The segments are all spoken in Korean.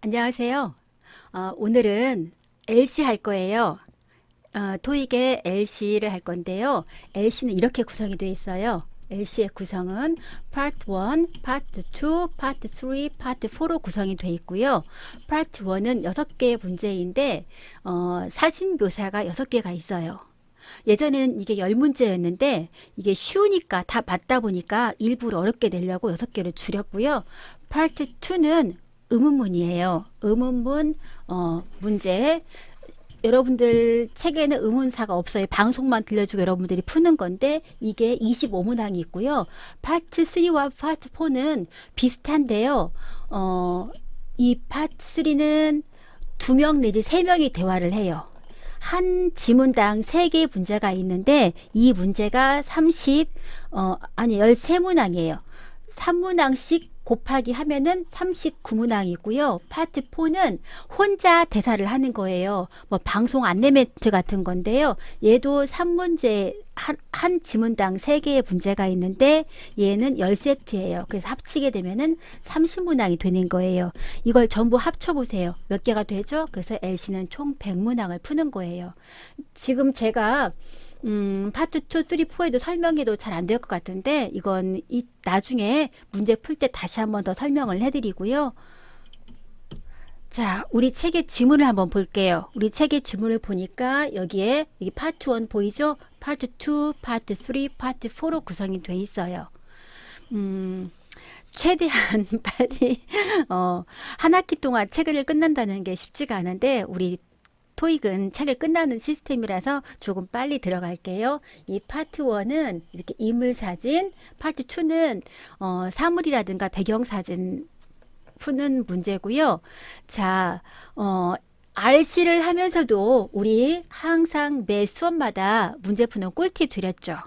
안녕하세요. 어, 오늘은 LC 할 거예요. 어, 토익의 LC를 할 건데요. LC는 이렇게 구성이 되어 있어요. LC의 구성은 Part 1, Part 2, Part 3, Part 4로 구성이 되어 있고요. Part 1은 6개의 문제인데 어, 사진 묘사가 6개가 있어요. 예전에는 이게 열 문제였는데 이게 쉬우니까 다 맞다 보니까 일부러 어렵게 내려고 여섯 개를 줄였고요. 파트 2는 의문문이에요. 의문문 어, 문제 여러분들 책에는 의문사가 없어요. 방송만 들려주고 여러분들이 푸는 건데 이게 25문항이 있고요. 파트 3와 파트 4는 비슷한데요. 어, 이 파트 3는 두 명 내지 세 명이 대화를 해요. 한 지문당 세개의 문제가 있는데 이 문제가 30, 어, 아니 13문항이에요. 3문항씩 곱하기 하면은 39문항이고요. 파트 4는 혼자 대사를 하는 거예요. 뭐 방송 안내 멘트 같은 건데요. 얘도 3문제 한, 한 지문당 3개의 문제가 있는데 얘는 10세트예요. 그래서 합치게 되면은 30문항이 되는 거예요. 이걸 전부 합쳐 보세요. 몇 개가 되죠? 그래서 LC는 총 100문항을 푸는 거예요. 지금 제가 음, 파트 2, 3, 4에도 설명해도 잘 안 될 것 같은데 이건 이 나중에 문제 풀 때 다시 한번 더 설명을 해드리고요. 자, 우리 책의 지문을 한번 볼게요. 우리 책의 지문을 보니까 여기에 여기 파트 1 보이죠? 파트 2, 파트 3, 파트 4로 구성이 돼 있어요. 음, 최대한 빨리 어, 한 학기 동안 책을 끝난다는 게 쉽지가 않은데 우리 토익은 책을 끝나는 시스템이라서 조금 빨리 들어갈게요. 이 파트 1은 이렇게 인물 사진, 파트 2는 어, 사물이라든가 배경 사진 푸는 문제고요. 자, 어, RC를 하면서도 우리 항상 매 수업마다 문제 푸는 꿀팁 드렸죠.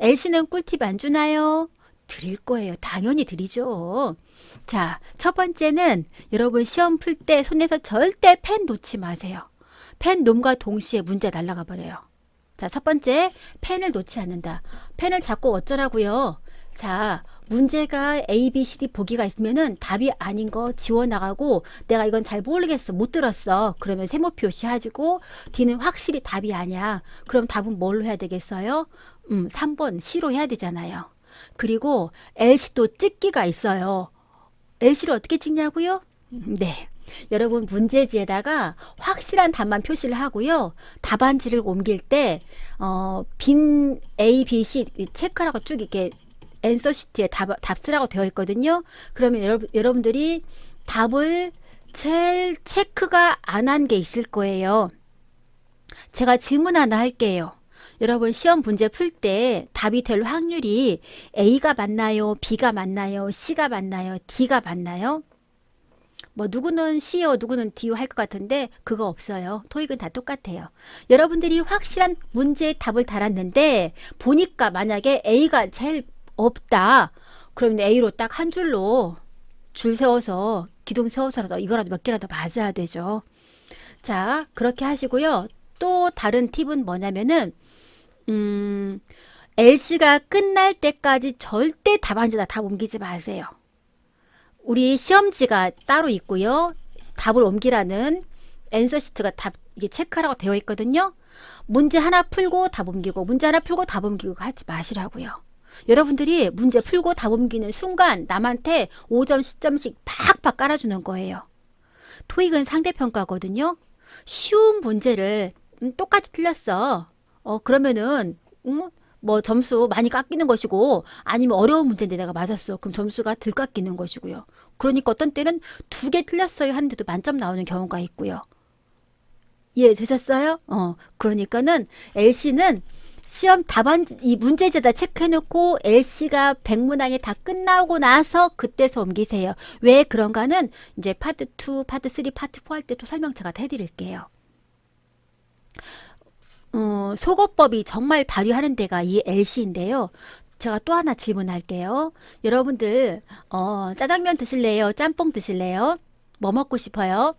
LC는 꿀팁 안 주나요? 드릴 거예요. 당연히 드리죠. 자, 첫 번째는 여러분 시험 풀 때 손에서 절대 펜 놓지 마세요. 펜 놈과 동시에 문제 날아가 버려요. 자, 첫 번째, 펜을 놓지 않는다. 펜을 잡고 어쩌라고요? 자, 문제가 A, B, C, D 보기가 있으면은 답이 아닌 거 지워 나가고 내가 이건 잘 모르겠어. 못 들었어. 그러면 세모 표시하고 D는 확실히 답이 아니야. 그럼 답은 뭘로 해야 되겠어요? 음, 3번 C로 해야 되잖아요. 그리고 LC도 찍기가 있어요. LC를 어떻게 찍냐고요? 음, 네. 여러분 문제지에다가 확실한 답만 표시를 하고요. 답안지를 옮길 때, 어, 빈 A, B, C 체크라고 쭉 이렇게 앤서 시트에 답, 답 쓰라고 되어 있거든요. 그러면 여러분, 여러분들이 답을 제일 체크가 안 한 게 있을 거예요. 제가 질문 하나 할게요. 여러분 시험 문제 풀 때 답이 될 확률이 A가 맞나요? B가 맞나요? C가 맞나요? D가 맞나요? 뭐 누구는 C요, 누구는 D요 할것 같은데 그거 없어요. 토익은 다 똑같아요. 여러분들이 확실한 문제의 답을 달았는데 보니까 만약에 A가 제일 없다. 그러면 A로 딱 한 줄로 줄 세워서 기둥 세워서라도 이거라도 몇 개라도 맞아야 되죠. 자, 그렇게 하시고요. 또 다른 팁은 뭐냐면은 음, LC가 끝날 때까지 절대 답안지다 답 옮기지 마세요. 우리 시험지가 따로 있고요. 답을 옮기라는 앤서 시트가 답 이게 체크하라고 되어 있거든요. 문제 하나 풀고 답 옮기고 문제 하나 풀고 답 옮기고 하지 마시라고요. 여러분들이 문제 풀고 답 옮기는 순간 남한테 5점, 10점씩 팍팍 깔아주는 거예요. 토익은 상대평가거든요. 쉬운 문제를 음, 똑같이 틀렸어. 어, 그러면은, 음, 뭐 점수 많이 깎이는 것이고, 아니면 어려운 문제인데 내가 맞았어. 그럼 점수가 덜 깎이는 것이고요. 그러니까 어떤 때는 두 개 틀렸어요 하는데도 만점 나오는 경우가 있고요. 예, 되셨어요? 어, 그러니까는 LC는 시험 답안 이 문제지에다 체크해놓고 LC가 100문항이 다 끝나고 나서 그때서 옮기세요. 왜 그런가는 이제 파트 2, 파트 3, 파트 4 할 때 또 설명 제가 다 해드릴게요. 어, 속어법이 정말 발휘하는 데가 이 LC인데요. 제가 또 하나 질문할게요. 여러분들 어, 짜장면 드실래요? 짬뽕 드실래요? 뭐 먹고 싶어요?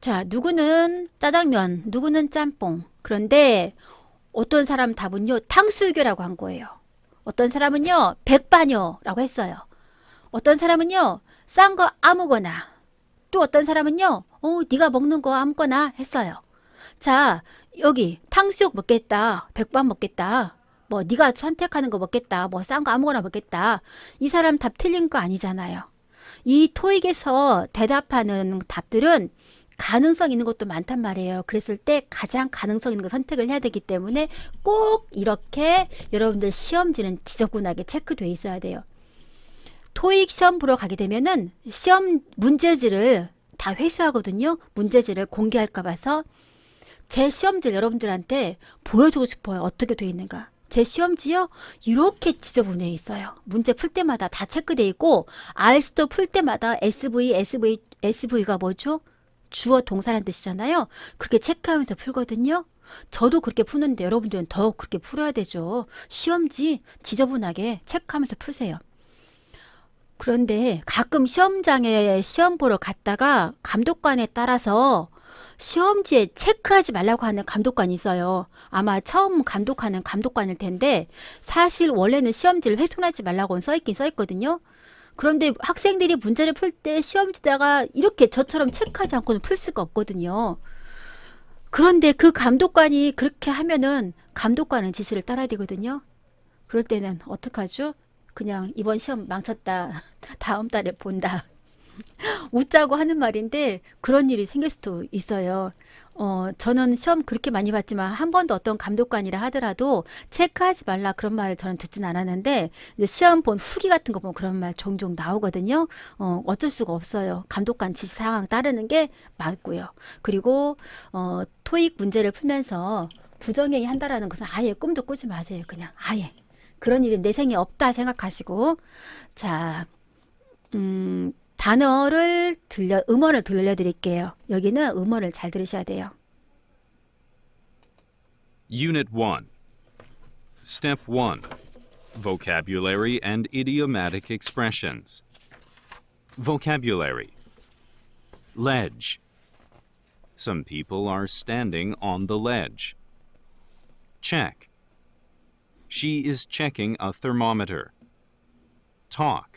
자, 누구는 짜장면, 누구는 짬뽕. 그런데 어떤 사람 답은요, 탕수육이라고 한 거예요. 어떤 사람은요, 백반요라고 했어요. 어떤 사람은요, 싼 거 아무거나. 또 어떤 사람은요, 어, 네가 먹는 거 아무거나 했어요. 자, 여기 탕수육 먹겠다. 백반 먹겠다. 뭐 네가 선택하는 거 먹겠다. 뭐 싼 거 아무거나 먹겠다. 이 사람 답 틀린 거 아니잖아요. 이 토익에서 대답하는 답들은 가능성 있는 것도 많단 말이에요. 그랬을 때 가장 가능성 있는 거 선택을 해야 되기 때문에 꼭 이렇게 여러분들 시험지는 지저분하게 체크돼 있어야 돼요. 토익 시험 보러 가게 되면은 시험 문제지를 다 회수하거든요. 문제지를 공개할까 봐서 제 시험지를 여러분들한테 보여주고 싶어요. 어떻게 돼 있는가. 제 시험지요 이렇게 지저분해 있어요. 문제 풀 때마다 다 체크돼 있고 알스도 풀 때마다 SV, SV, SV가 뭐죠? 주어 동사라는 뜻이잖아요. 그렇게 체크하면서 풀거든요. 저도 그렇게 푸는데 여러분들은 더 그렇게 풀어야 되죠. 시험지 지저분하게 체크하면서 푸세요. 그런데 가끔 시험장에 시험 보러 갔다가 감독관에 따라서 시험지에 체크하지 말라고 하는 감독관이 있어요. 아마 처음 감독하는 감독관일 텐데 사실 원래는 시험지를 훼손하지 말라고 써있긴 써있거든요. 그런데 학생들이 문제를 풀 때 시험지다가 이렇게 저처럼 체크하지 않고는 풀 수가 없거든요. 그런데 그 감독관이 그렇게 하면은 감독관은 지시를 따라야 되거든요. 그럴 때는 어떡하죠? 그냥 이번 시험 망쳤다. 다음 달에 본다. 웃자고 하는 말인데 그런 일이 생길 수도 있어요. 어, 저는 시험 그렇게 많이 봤지만 한 번도 어떤 감독관이라 하더라도 체크하지 말라 그런 말을 저는 듣진 않았는데 이제 시험 본 후기 같은 거 보면 그런 말 종종 나오거든요. 어, 어쩔 수가 없어요. 감독관 지시 사항 따르는 게 맞고요. 그리고 어, 토익 문제를 풀면서 부정행위 한다라는 것은 아예 꿈도 꾸지 마세요. 그냥 아예 그런 일이 내 생에 없다 생각하시고 자, 음. 단어를 들려 음원을 들려드릴게요. 여기는 음원을 잘 들으셔야 돼요. Unit 1. Step 1. Vocabulary and idiomatic expressions. Vocabulary. Ledge. Some people are standing on the ledge. Check. She is checking a thermometer. Talk.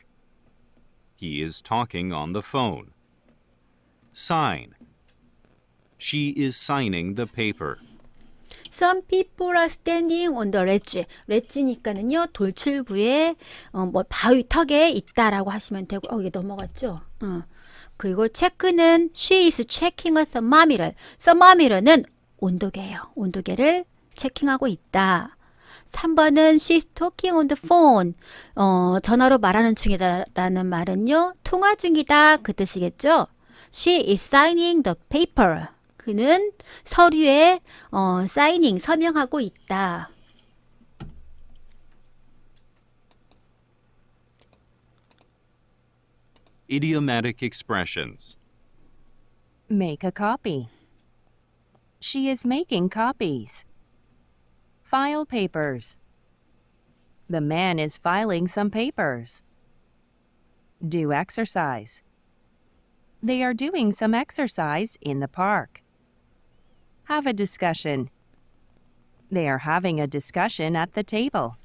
He is talking on the phone. Sign. She is signing the paper. Some people are standing on the ledge. ledge니까는요 돌출부에 어, 뭐 바위 턱에 있다라고 하시면 되고 어 이게 넘어갔죠. 어. 그리고 체크는 she is checking a thermometer. thermometer는 온도계예요. 온도계를 체킹하고 있다. 3번은 she's talking on the phone. 어, 전화로 말하는 중이다라는 말은요. 통화 중이다 그 뜻이겠죠. She is signing the paper. 그는 서류에 어, 사이닝 서명하고 있다. Idiomatic expressions. Make a copy. She is making copies. File papers. The man is filing some papers. Do exercise. They are doing some exercise in the park. Have a discussion. They are having a discussion at the table.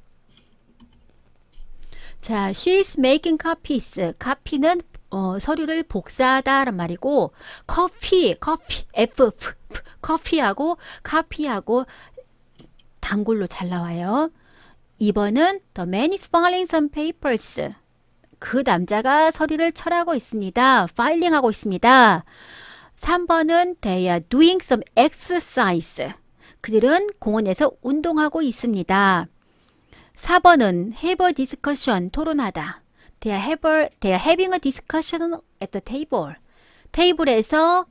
자, she's making copies. copy는 어, 서류를 복사하다란 말이고 커피, 커피, F, F, F, 커피하고 카피하고 단골로 잘 나와요. 2번은 The man is filing some papers. 그 남자가 서류를 철하고 있습니다. 파일링하고 있습니다. 3번은 They are doing some exercise. 그들은 공원에서 운동하고 있습니다. 4번은 have a discussion, 토론하다. They are, have they are having a discussion at the table. 테이블에서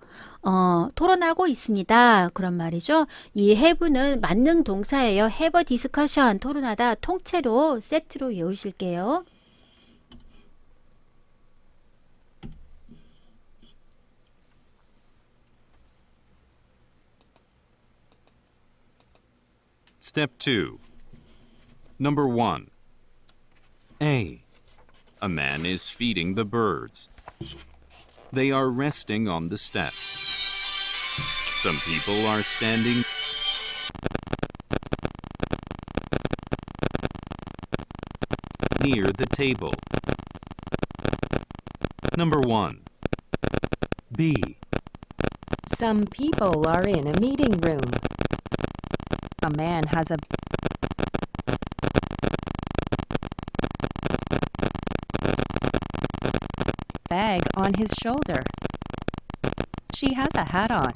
어, 토론하고 있습니다. 그런 말이죠. 이 have는 만능 동사예요. have a discussion, 토론하다 통째로 세트로 외우실게요. Step 2. Number 1. A. A man is feeding the birds. They are resting on the steps. Some people are standing near the table. Number 1. B. Some people are in a meeting room. A man has a bag on his shoulder. She has a hat on.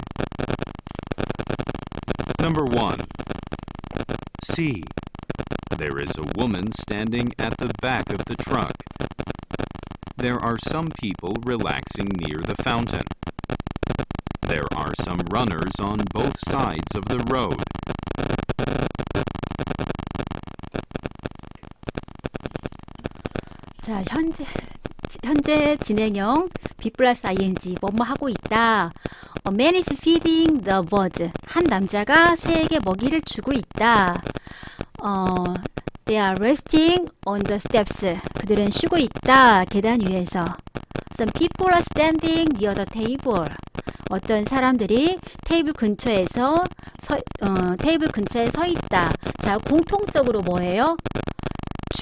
Number 1. C. There is a woman standing at the back of the truck. There are some people relaxing near the fountain. There are some runners on both sides of the road. 자, 현재 현재 진행형 B 플러스 ing 뭐뭐 하고 있다. A man is feeding the bird. 한 남자가 새에게 먹이를 주고 있다. 어, they are resting on the steps. 그들은 쉬고 있다. 계단 위에서. Some people are standing near the table. 어떤 사람들이 테이블 근처에서 서, 어, 테이블 근처에 서 있다. 자, 공통적으로 뭐예요?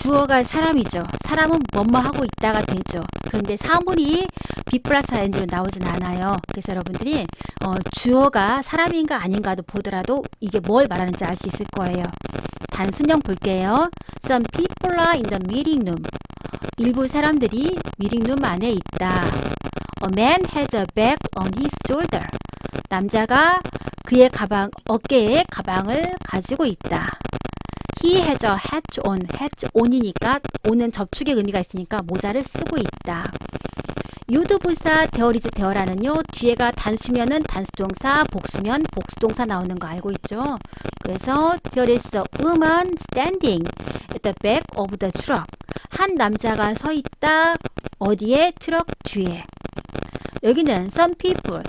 주어가 사람이죠. 사람은 뭐뭐 하고 있다가 되죠. 그런데 사물이 B 플러스 ING로 나오진 않아요. 그래서 여러분들이 어, 주어가 사람인가 아닌가도 보더라도 이게 뭘 말하는지 알 수 있을 거예요. 단순형 볼게요. Some people are in the meeting room. 일부 사람들이 미팅룸 안에 있다. A man has a bag on his shoulder. 남자가 그의 가방 어깨에 가방을 가지고 있다. He a hat on. hat on이니까 on은 접촉의 의미가 있으니까 모자를 쓰고 있다. 유도부사 데어리즈 데어라는요 뒤에가 단수면은 단수동사 복수면 복수동사 나오는 거 알고 있죠? 그래서 there is a woman standing at the back of the truck 한 남자가 서 있다 어디에 트럭 뒤에 여기는 some people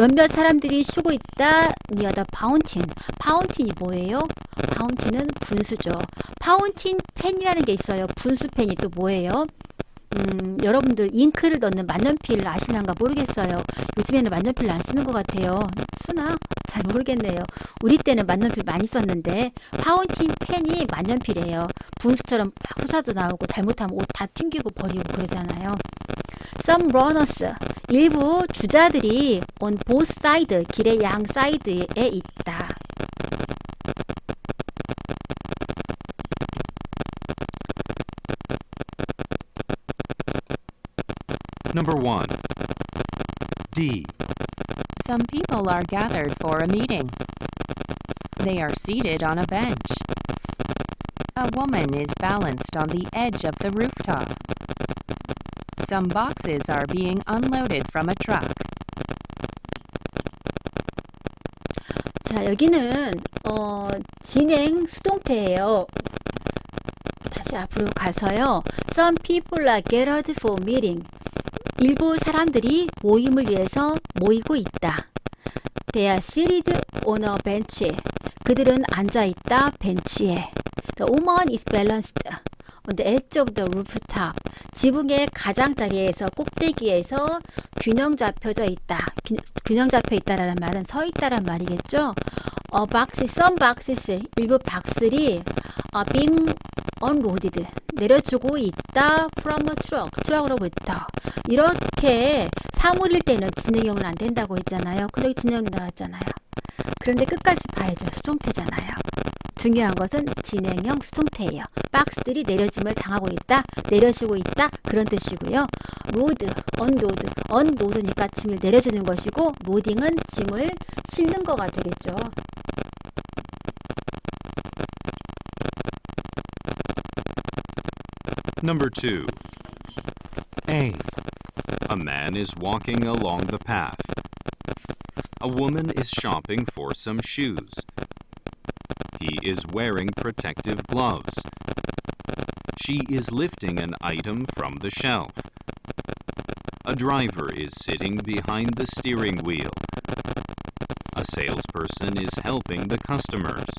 몇몇 사람들이 쉬고 있다 the fountain 파운틴이 뭐예요? 파운틴은 분수죠 파운틴 펜이라는 게 있어요 분수펜이 또 뭐예요? 음, 여러분들 잉크를 넣는 만년필 아시는가 모르겠어요. 요즘에는 만년필 안 쓰는 것 같아요. 쓰나? 잘 모르겠네요. 우리 때는 만년필 많이 썼는데 파운틴 펜이 만년필이에요. 분수처럼 막 후사도 나오고 잘못하면 옷 다 튕기고 버리고 그러잖아요. Some runners 일부 주자들이 on both side 길의 양 사이드에 있다. Number 1. D. Some people are gathered for a meeting. They are seated on a bench. A woman is balanced on the edge of the rooftop. Some boxes are being unloaded from a truck. 자, 여기는 어, 진행 수동태예요. 다시 앞으로 가서요. Some people are gathered for meeting. 일부 사람들이 모임을 위해서 모이고 있다. They are seated on a bench. 그들은 앉아 있다 벤치에. The woman is balanced on the edge of the rooftop. 지붕의 가장자리에서 꼭대기에서 균형 잡혀져 있다. 균, 균형 잡혀 있다라는 말은 서 있다란 말이겠죠. 어, 박스, some boxes, 일부 박스들이 어, being unloaded, 내려주고 있다 from a truck, 트럭으로부터. 이렇게 사물일 때는 진행형은 안 된다고 했잖아요. 근데 여기 진행형이 나왔잖아요. 그런데 끝까지 봐야죠. 수동태잖아요. 중요한 것은 진행형 수동태예요. 박스들이 내려짐을 당하고 있다, 내려지고 있다 그런 뜻이고요. 로드, 언로드, 언로드니까 짐을 내려주는 것이고 로딩은 짐을 실는 거가 되겠죠. Number 2. A. A man is walking along the path. A woman is shopping for some shoes. He is wearing protective gloves. She is lifting an item from the shelf. A driver is sitting behind the steering wheel. A salesperson is helping the customers.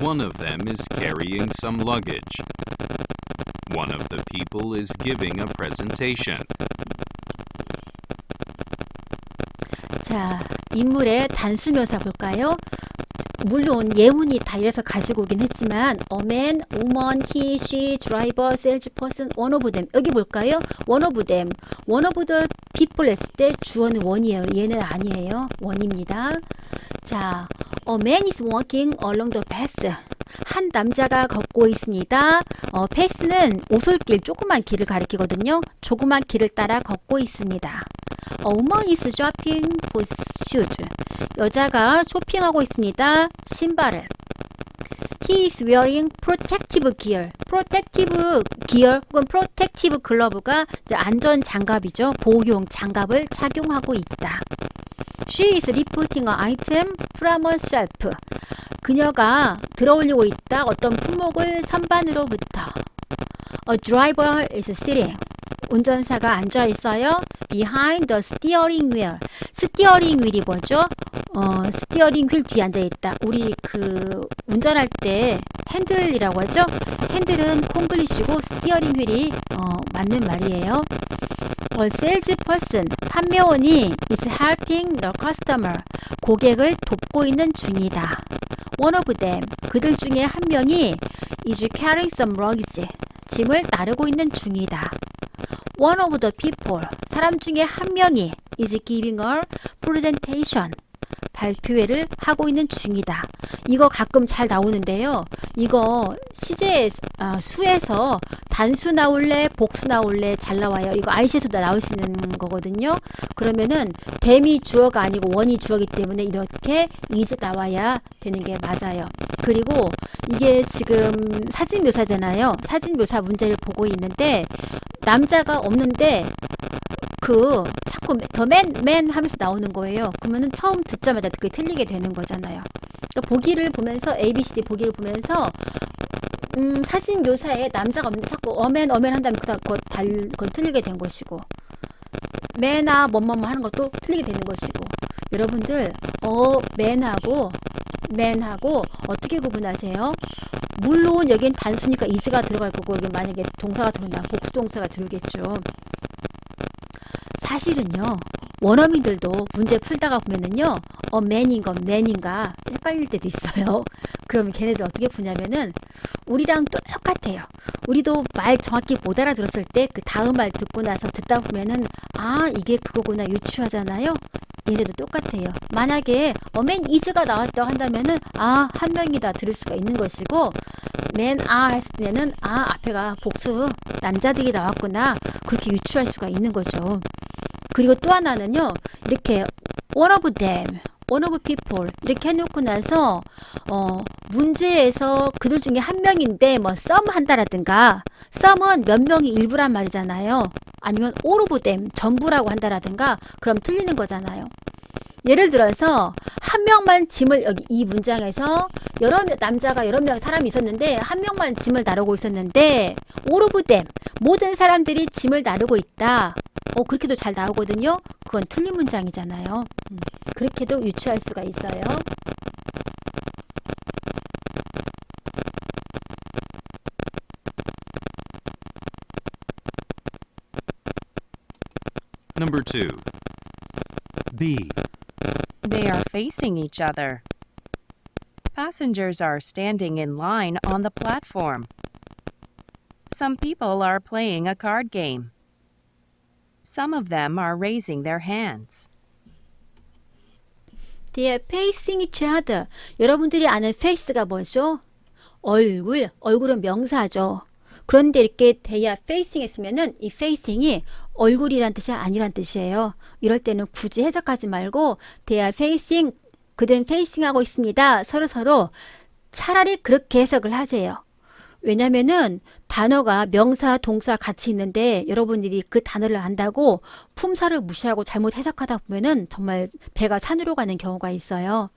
One of them is carrying some luggage. One of the people is giving a presentation. 자, 인물의 단수 묘사 볼까요? 물론 예문이 다 이래서 가지고 오긴 했지만 woman, he, she, driver, salesperson, one of them 여기 볼까요? of the people 했을 때 주어는 원이에요. 얘는 아니에요. 원입니다. 자, a man is walking along the path. 한 남자가 걷고 있습니다. 어, 패스는 오솔길, 조그만 길을 가리키거든요. 조그만 길을 따라 걷고 있습니다. A woman is shopping for shoes. 여자가 쇼핑하고 있습니다. 신발을. He is wearing protective gear. protective gear 혹은 protective glove가 안전 장갑이죠. 보호용 장갑을 착용하고 있다. She is lifting an item from a shelf. 그녀가 들어올리고 있다. 어떤 품목을 선반으로부터. A driver is sitting. 운전사가 앉아 있어요. Behind the steering wheel. 스티어링 휠이 뭐죠? 어, 스티어링 휠 뒤에 앉아 있다. 우리 그 운전할 때 핸들이라고 하죠. 핸들은 콩글리시고 스티어링 휠이 어, 맞는 말이에요. A salesperson 판매원이 is helping the customer 고객을 돕고 있는 중이다. One of them 그들 중에 한 명이 is carrying some luggage 짐을 나르고 있는 중이다. One of the people 사람 중에 한 명이 is giving a presentation 발표회를 하고 있는 중이다. 이거 가끔 잘 나오는데요. 이거 시제 아, 수에서 단수 나올래, 복수 나올래 잘 나와요. 이거 아이시에서도 나올 수 있는 거거든요. 그러면은 댐이 주어가 아니고 원이 주어기 때문에 이렇게 is 나와야 되는 게 맞아요. 그리고 이게 지금 사진 묘사잖아요. 사진 묘사 문제를 보고 있는데 남자가 없는데 그 자꾸 더맨맨 하면서 나오는 거예요. 그러면은 처음 듣자마자 그게 틀리게 되는 거잖아요. 그러니까 보기를 보면서 A, B, C, D 보기를 보면서 음, 사진 묘사에 남자가 없는데 자꾸 어맨 어맨 한다면 그다음 그거 달 그건 틀리게 된 것이고 맨아 뭐뭐뭐 하는 것도 틀리게 되는 것이고 여러분들 어 맨하고 맨하고 어떻게 구분하세요? 물론 여긴 단수니까 이즈가 들어갈 거고 여기 만약에 동사가 들어온다면 복수 동사가 들어오겠죠. 사실은요. 원어민들도 문제 풀다가 보면은요. 어 맨인 건 맨인가 헷갈릴 때도 있어요. 그러면 걔네들 어떻게 푸냐면은 우리랑 또 똑같아요. 우리도 말 정확히 못 알아들었을 때 그 다음 말 듣고 나서 듣다 보면은 아 이게 그거구나 유추하잖아요. 얘네도 똑같아요. 만약에 어맨 이즈가 나왔다고 한다면은 아 한 명이다 들을 수가 있는 것이고 맨아 했으면은 아 앞에가 복수 남자들이 나왔구나 그렇게 유추할 수가 있는 거죠. 그리고 또 하나는요 이렇게 one of them, one of people 이렇게 해놓고 나서 어 문제에서 그들 중에 한 명인데 뭐 some 한다라든가 some은 몇 명이 일부란 말이잖아요. 아니면 all of them 전부라고 한다라든가 그럼 틀리는 거잖아요. 예를 들어서 한 명만 짐을 여기 이 문장에서 여러 명 남자가 여러 명 사람이 있었는데 한 명만 짐을 나르고 있었는데 all of them 모든 사람들이 짐을 나르고 있다. 어 그렇게도 잘 나오거든요. 그건 틀린 문장이잖아요. 음, 그렇게도 유추할 수가 있어요. Number 2. B. They are facing each other. Passengers are standing in line on the platform. Some people are playing a card game. Some of them are raising their hands. They are facing each other. 여러분들이 아는 face가 뭐죠? 얼굴, 얼굴은 명사죠. 그런데 이렇게 they are facing 했으면은 이 facing이 얼굴이란 뜻이 아니란 뜻이에요. 이럴 때는 굳이 해석하지 말고 they are facing, 그들은 facing 하고 있습니다. 서로 서로 차라리 그렇게 해석을 하세요. 왜냐면은 단어가 명사, 동사 같이 있는데 여러분들이 그 단어를 안다고 품사를 무시하고 잘못 해석하다 보면은 정말 배가 산으로 가는 경우가 있어요.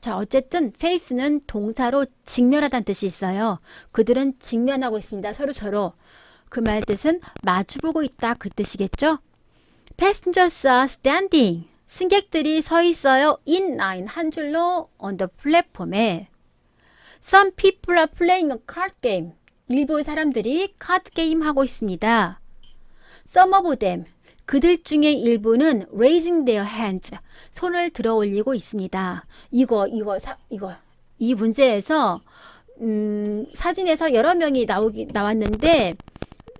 자, 어쨌든 face는 동사로 직면하다는 뜻이 있어요. 그들은 직면하고 있습니다. 서로 서로. 그 말 뜻은 마주보고 있다 그 뜻이겠죠? Passengers are standing. 승객들이 서 있어요. In line 한 줄로 on the platform에. Some people are playing a card game. 일부 사람들이 카드 게임 하고 있습니다. Some of them. 그들 중에 일부는 raising their hands. 손을 들어 올리고 있습니다. 이거 이거 사, 이거 이 문제에서 음, 사진에서 여러 명이 나오기 나왔는데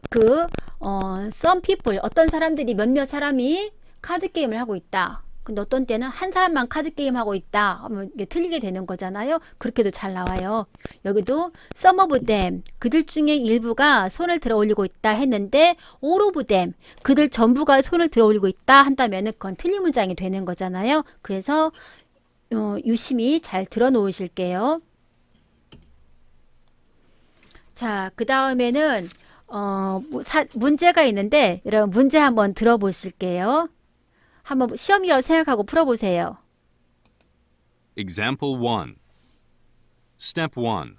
그 어, some people 어떤 사람들이 몇몇 사람이 카드 게임을 하고 있다. 근데 어떤 때는 한 사람만 카드 게임 하고 있다 하면 이게 틀리게 되는 거잖아요. 그렇게도 잘 나와요. 여기도 some of them 그들 중에 일부가 손을 들어 올리고 있다 했는데 all of them 그들 전부가 손을 들어 올리고 있다 한다면은 그건 틀린 문장이 되는 거잖아요. 그래서 어, 유심히 잘 들어 놓으실게요. 자, 그 다음에는 어, 문제가 있는데 여러분 문제 한번 들어보실게요. 한번 시험이라고 생각하고 풀어보세요. Example 1. Step 1.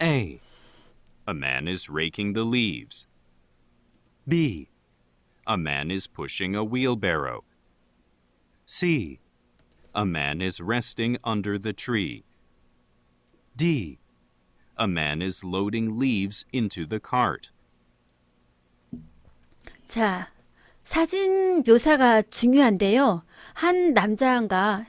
A. A man is raking the leaves. B. A man is pushing a wheelbarrow. C. A man is resting under the tree. D. A man is loading leaves into the cart. 자, 사진 묘사가 중요한데요. 한 남자가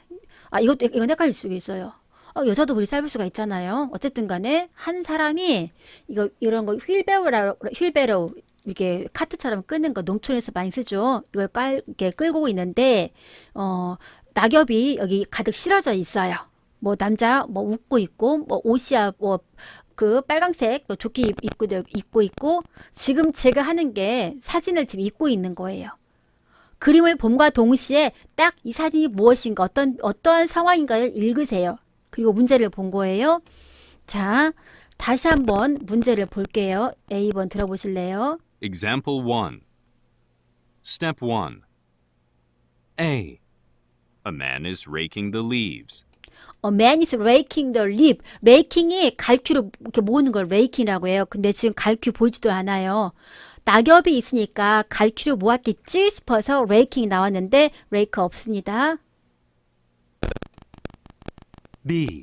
아 이것도 이건 헷갈릴 수가 있어요. 어, 여자도 머리 짧을 수가 있잖아요. 어쨌든 간에 한 사람이 이거 이런 거 휠베로라 휠베로 이게 카트처럼 끄는 거 농촌에서 많이 쓰죠. 이걸 깔 이렇게 끌고 있는데 어 낙엽이 여기 가득 실어져 있어요. 뭐 남자 뭐 웃고 있고 뭐 옷이야 뭐 그 빨강색 뭐 조끼 입- 입고 입고 있고 지금 제가 하는 게 사진을 지금 입고 있는 거예요. 그림을 봄과 동시에 딱 이 사진이 무엇인가 어떤 어떠한 상황인가를 읽으세요. 그리고 문제를 본 거예요. 자, 다시 한번 문제를 볼게요. A번 들어보실래요? Example 1. Step 1. A. A man is raking the leaves. A man is raking the leaf. raking이 갈퀴로 이렇게 모으는 걸 raking이라고 해요. 근데 지금 갈퀴 보이지도 않아요. 낙엽이 있으니까 갈퀴로 모았겠지 싶어서 raking 나왔는데 rake 없습니다. B.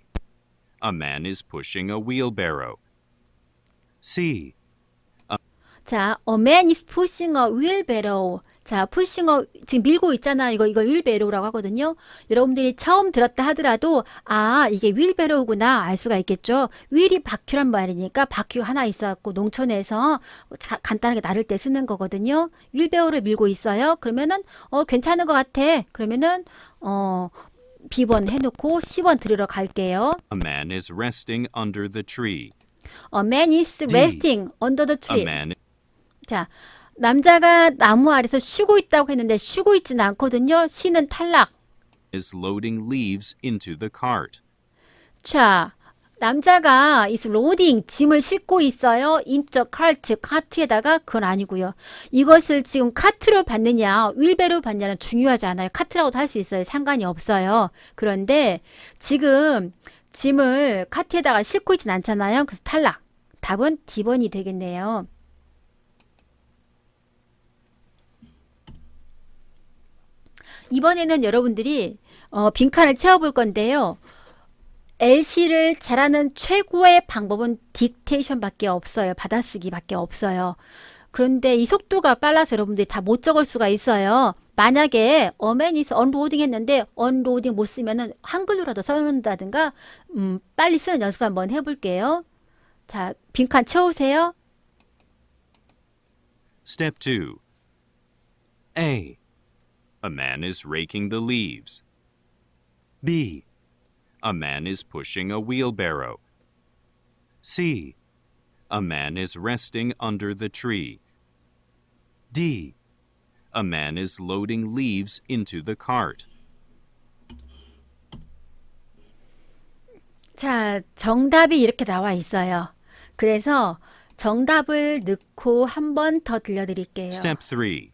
A man is pushing a wheelbarrow. C. 자, a man is pushing a wheelbarrow. 자, a 지금 밀고 있잖아. 이거 이거 wheelbarrow라고 하거든요. 여러분들이 처음 들었다 하더라도 아, 이게 wheelbarrow구나 알 수가 있겠죠. wheel이 바퀴란 말이니까 바퀴가 하나 있어 갖고 농촌에서 자- 간단하게 나를 때 쓰는 거거든요. wheelbarrow를 밀고 있어요. 그러면은 어 괜찮은 것 같아. 그러면은 어 B번 해 놓고 C번 들으러 갈게요. A man is resting under the tree. A man is resting under the tree. 자, 남자가 나무 아래서 쉬고 있다고 했는데 쉬고 있지는 않거든요. 쉬는 탈락. is loading leaves into the cart. 자, 남자가 is loading 짐을 싣고 있어요. into the cart 카트에다가 그건 아니고요. 이것을 지금 카트로 받느냐, 윌베로 받느냐는 중요하지 않아요. 카트라고도 할 수 있어요. 상관이 없어요. 그런데 지금 짐을 카트에다가 싣고 있진 않잖아요. 그래서 탈락. 답은 D번이 되겠네요. 이번에는 여러분들이 어, 빈칸을 채워볼 건데요. LC를 잘하는 최고의 방법은 딕테이션밖에 없어요. 받아쓰기밖에 없어요. 그런데 이 속도가 빨라서 여러분들이 다 못 적을 수가 있어요. 만약에 어맨이스 언로딩 했는데 언로딩 못 쓰면은 한글로라도 써놓는다든가 음, 빨리 쓰는 연습 한번 해볼게요. 자, 빈칸 채우세요. Step 2. A. A man is raking the leaves. B. A man is pushing a wheelbarrow. C. A man is resting under the tree. D. A man is loading leaves into the cart. 자, 정답이 이렇게 나와 있어요. 그래서 정답을 넣고 한 번 더 들려드릴게요. Step 3.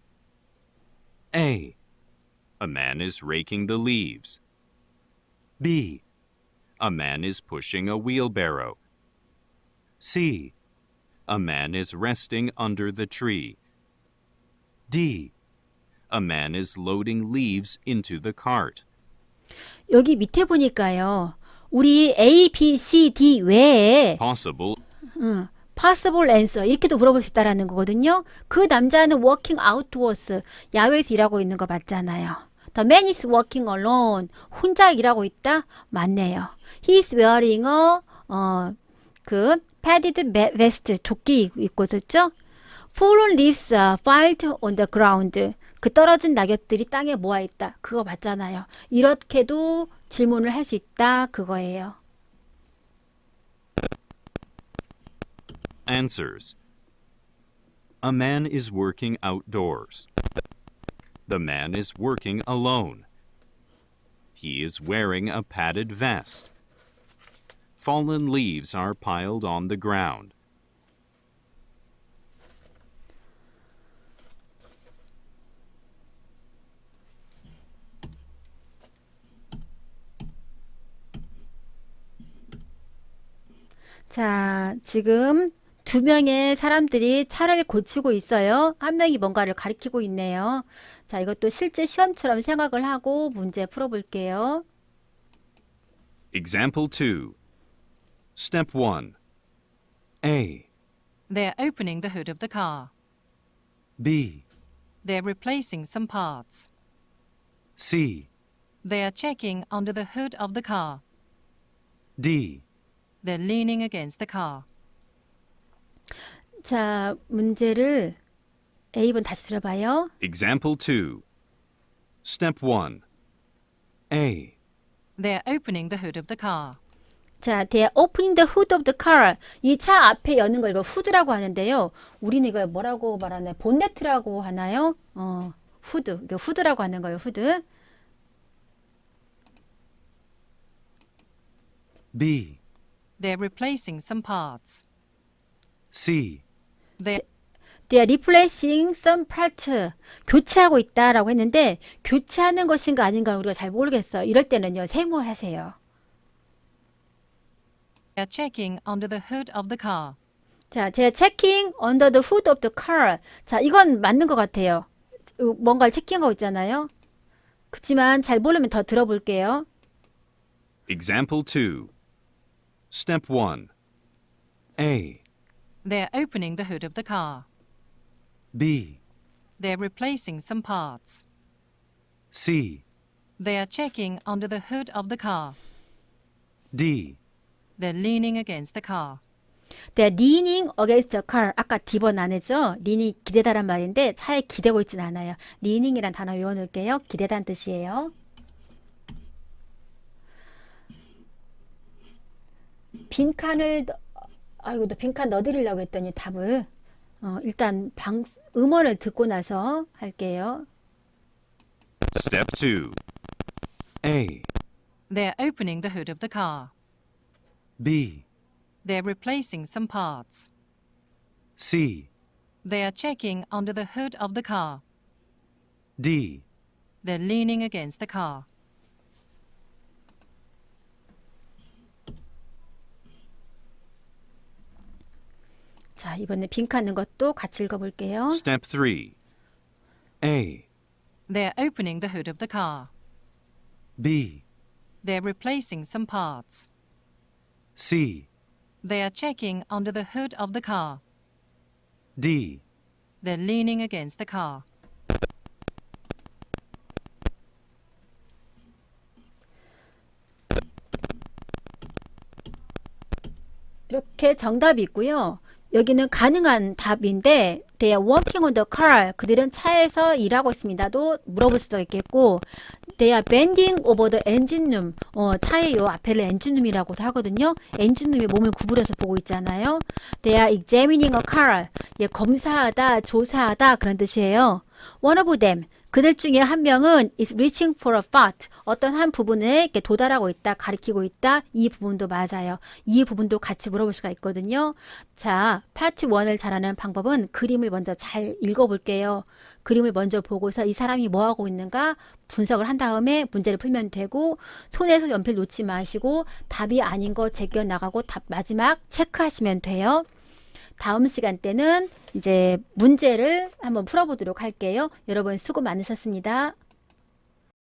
A. A man is raking the leaves. B. A man is pushing a wheelbarrow. C. A man is resting under the tree. D. A man is loading leaves into the cart. 여기 밑에 보니까요. 우리 A, B, C, D 외에 Possible 음, possible answer 이렇게도 물어볼 수 있다라는 거거든요. 그 남자는 working outdoors 야외에서 일하고 있는 거 맞잖아요. The man is working alone. 혼자 일하고 있다? 맞네요. He is wearing a 어, 그 padded vest 조끼 입고 있었죠? Fallen leaves are piled on the ground. 그 떨어진 낙엽들이 땅에 모아 있다. 그거 맞잖아요. 이렇게도 질문을 할 수 있다. 그거예요. Answers A man is working outdoors. The man is working alone. He is wearing a padded vest. Fallen leaves are piled on the ground. 자, 지금 두 명의 사람들이 차를 고치고 있어요. 한 명이 뭔가를 가리키고 있네요. 자, 이것도 실제 시험처럼 생각을 하고 문제 풀어볼게요. Example 2. Step 1. A, They're opening the hood of the car. B, They're replacing some parts. C, They are checking under the hood of the car. D. They're leaning against the car. 자, 문제를 A번 다시 들어봐요. Example 2. Step 1. A, They're opening the hood of the car. 자, they are opening the hood of the car. 이 차 앞에 여는 걸 이거 후드라고 하는데요. 우리는 이걸 뭐라고 말하나요? 본네트라고 하나요? 어, 후드. 이거 후드라고 하는 거예요, 후드. B, They're replacing some parts. C, They're They are replacing some part. 교체하고 있다라고 했는데 교체하는 것인가 아닌가 우리가 잘 모르겠어요. 이럴 때는요, 세모하세요. They're checking under the hood of the car. 자, 제가 checking under the hood of the car. 자, 이건 맞는 것 같아요. 어, 뭔가를 체킹하고 있잖아요. 그렇지만 잘 모르면 더 들어볼게요. Example 2. Step 1. A, They're opening the hood of the car. B, They're replacing some parts. C, They are checking under the hood of the car. D. They're leaning against the car. They are leaning against the car. 아까 D번 안 했죠? lean이 기대다란 말인데 차에 기대고 있진 않아요. leaning이란 단어 외워놓을게요. 기대다는 뜻이에요. 빈칸을 넣- 아이고 또 빈칸 넣어드리려고 했더니 답을 어, 일단 방 음원을 듣고 나서 할게요. Step 2. A, They're opening the hood of the car. B, They're replacing some parts. C, They are checking under the hood of the car. D. They're leaning against the car. 자 이번에 빈칸 넣은 것도 같이 읽어볼게요. Step 3. A, They're opening the hood of the car. B, They're replacing some parts. C, They are checking under the hood of the car. D. They're leaning against the car. 이렇게 정답이 있고요. 여기는 가능한 답인데 they are working on the car. 그들은 차에서 일하고 있습니다도 물어볼 수도 있겠고 they are bending over the engine room. 어, 차의 요 앞에를 엔진 룸이라고도 하거든요. 엔진 룸에 몸을 구부려서 보고 있잖아요. they are examining a car. 예, 검사하다, 조사하다 그런 뜻이에요. one of them. 그들 중에 한 명은 is reaching for a part. 어떤 한 부분에 이렇게 도달하고 있다, 가리키고 있다. 이 부분도 맞아요. 이 부분도 같이 물어볼 수가 있거든요. 자, 파트 1을 잘하는 방법은 그림을 먼저 잘 읽어볼게요. 그림을 먼저 보고서 이 사람이 뭐 하고 있는가 분석을 한 다음에 문제를 풀면 되고 손에서 연필 놓지 마시고 답이 아닌 거 제껴 나가고 답 마지막 체크하시면 돼요. 다음 시간 때는 이제 문제를 한번 풀어보도록 할게요. 여러분 수고 많으셨습니다.